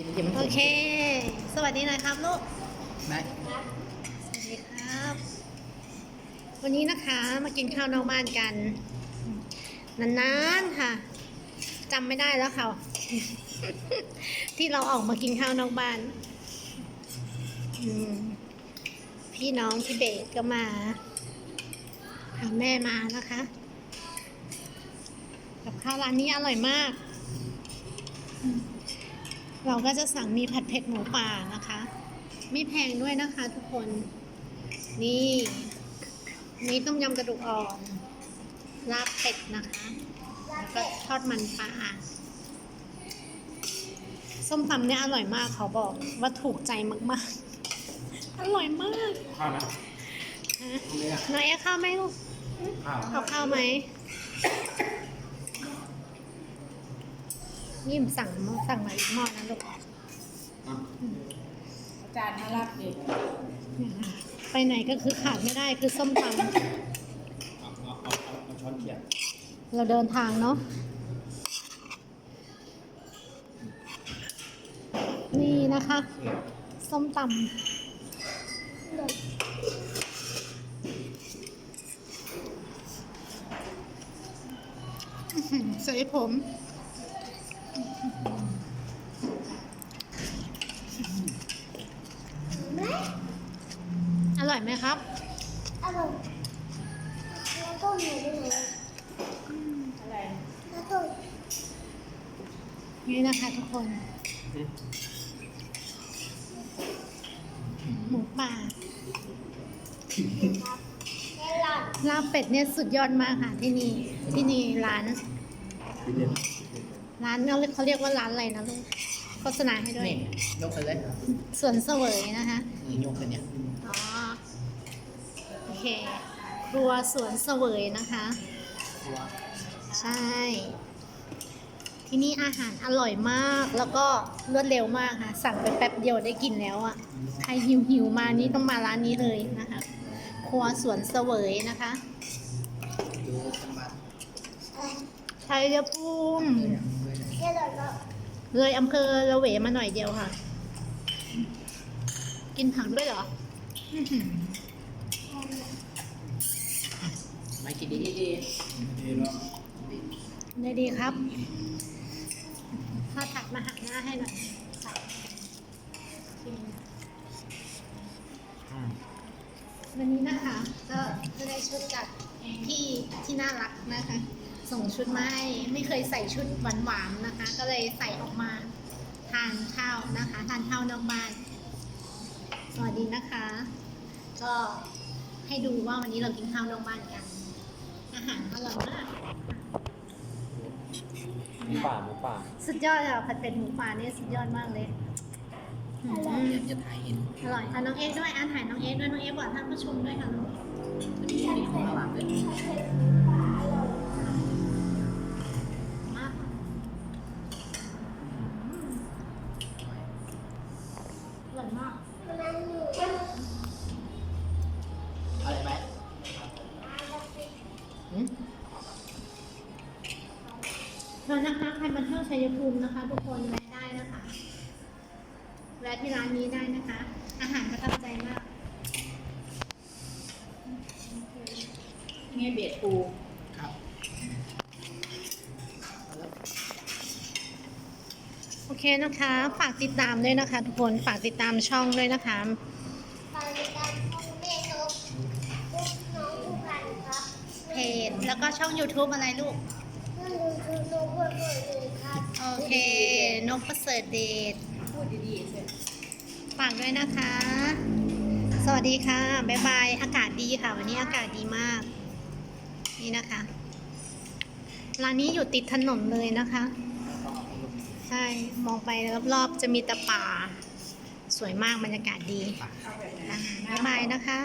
กินกินมันโอเค สวัสดีหน่อยครับลูกไหมสวัสดีครับ วันนี้นะคะมากินข้าวนอกบ้านกัน นานๆค่ะจำไม่ได้แล้วค่ะ ที่เราออกมากินข้าวนอกบ้านอืมพี่น้องที่เบสก็มาพาแม่มานะคะ กับข้าวร้านนี้อร่อยมาก เราก็จะสั่งมีผัดเผ็ดหมูป่านะคะ ไม่แพงด้วยนะคะทุกคน นี่นี่ต้มยำกระดูกอ่อนลาบเป็ดนะคะ แล้วก็ทอดมันปลาส้มตำเนี่ยอร่อยมากเขาบอกว่าถูกใจมากๆ อร่อยมากข้าวไหมฮะตรงนี้อะน้อยเอาข้าวไหมลูกข้าวเอาข้าวไหม ยิ่มสั่งสั่งมาอีกหม้อนะลูกอะอาจารย์น่ารักดีไปไหนก็คือขาดไม่ได้คือส้มตำเอาเอาเอาเอาเอาช้อนเขียดเราเดินทางเนาะนี่นะคะ ส้มตำอื้อหือสวยผม อร่อยไหมครับ อร่อยแล้วก็หมูด้วยนะอะไรแล้วก็นี่นะคะทุกคน หมูป่าแครอทลาบเป็ดเนี่ยสุดยอดมากค่ะที่นี่ ที่นี่ร้านพี่เด่น ร้านเขาเรียกเขาเรียกว่าร้านอะไรนะลูกโฆษณาให้ด้วย นี่ยกไปเลยสวนเสวยนะคะ นี่ยกไปเนี่ยอ๋อโอเค ครัวสวนเสวยนะคะ ตัวใช่ ที่นี่อาหารอร่อยมาก แล้วก็รวดเร็วมากค่ะ สั่งไปแป๊บเดียวได้กินแล้วอะ่ะ ใครหิวหิวๆมานี่ต้องมาร้านนี้เลยนะคะ ครัวสวนเสวยนะคะ ดูจังหวัดชัยภูมิแครอทก็ เลยอำเภอละเหวมาหน่อยเดียวค่ะ กินผักด้วยเหรออื้อหือไม่กินดีดีดีเนาะได้ดีครับข้าวผัดมาหักหน้าให้หน่อยใส่ชิมอืมวันนี้นะคะ ก็จะได้ชุดจากพี่ที่น่ารักนะคะ ส่งชุดมาให้ไม่เคยใส่ชุดหวานๆนะคะ ก็เลยใส่ออกมาทานข้าวนะคะ ทานข้าวนอกบ้าน สวัสดีนะคะ ก็ให้ดูว่าวันนี้เรากินข้าวนอกบ้านกัน อาหารอร่อยมากหมูป่าหมูป่าสุดยอดเลยอะผัดเป็ดหมูป่าเนี่ยสุดยอดมากเลยอืมอยากจะถ่ายเห็นอร่อยอะน้องเอ็กซ์ด้วยอ่านถ่ายน้องเอ็กซ์ด้วยน้องเอ็กซ์บอกท่านผู้ชมด้วยค่ะลูกนี่นี่ของข้างหลังเลย มากอร่อย มากมันหมูอะไรไหมเชิญนะคะใครมาเที่ยวชัยภูมินะคะ ทุกคนแวะได้นะคะแวะที่ร้านนี้ได้นะคะ อาหารประทับใจมาก เงี้ยเบียดปู ครับ โอ เคนะคะ ฝากติดตามด้วยนะคะ ทุกคนฝากติดตามช่องด้วยนะคะปลาในการพ่อแม่นกลูกน้องทุกคนครับเพจแล้วก็ช่อง YouTube อะไรลูกเพื่อนดูคือนกเพื่อนเพื่อนเลยครับโอเคนกประเสริฐเดชพูดดีๆเสร็จฝากด้วยนะคะ สวัสดีค่ะบ๊ายบายอากาศดีค่ะ วันนี้อากาศดีมาก นี่นะคะร้านนี้อยู่ติดถนนเลยนะคะ ใช่ มองไปรอบๆ จะมีแต่ป่า สวยมากบรรยากาศดีเอาแบบอะนั้นบ๊ายบายนะคะ